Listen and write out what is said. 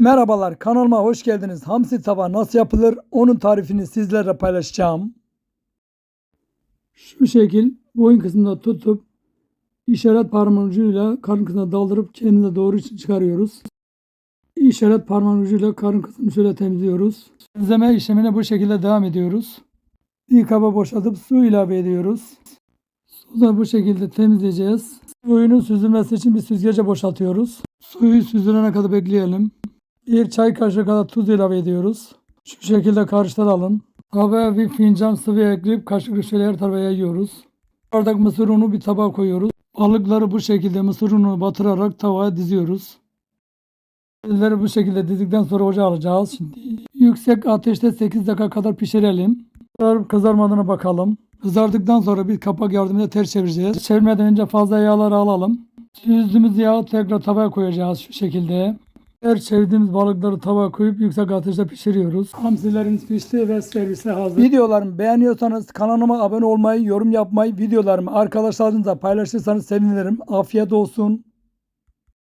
Merhabalar kanalıma hoş geldiniz. Hamsi tava nasıl yapılır onun tarifini sizlerle paylaşacağım. Şu şekil boyun kısmında tutup işaret parmağın ucuyla karın kısmına daldırıp kendine doğru çıkarıyoruz. İşaret parmağın ucuyla karın kısmını şöyle temizliyoruz. Temizleme işlemine bu şekilde devam ediyoruz. Bir kaba boşaltıp su ilave ediyoruz. Suyu da bu şekilde temizleyeceğiz. Suyunun süzülmesi için bir süzgece boşaltıyoruz. Suyu süzülene kadar bekleyelim. Bir çay kaşığı kadar tuz ilave ediyoruz. Şu şekilde karıştıralım. Tavaya bir fincan sıvı ekleyip kaşıkla şöyle her tarafa yayıyoruz. Bardak mısır unu bir tabağa koyuyoruz. Balıkları bu şekilde mısır ununu batırarak tavaya diziyoruz. Elleri bu şekilde dizdikten sonra ocağa alacağız. Şimdi yüksek ateşte 8 dakika kadar pişirelim. Kızarmadığına bakalım. Kızardıktan sonra bir kapak yardımıyla ters çevireceğiz. Çevirmeden önce fazla yağları alalım. Süzdüğümüz yağı tekrar tavaya koyacağız şu şekilde. Her çevirdiğimiz balıkları tavaya koyup yüksek ateşte pişiriyoruz. Hamsilerimiz pişti ve servise hazır. Videolarımı beğeniyorsanız kanalıma abone olmayı, yorum yapmayı, videolarımı arkadaşlarınızla paylaşırsanız sevinirim. Afiyet olsun.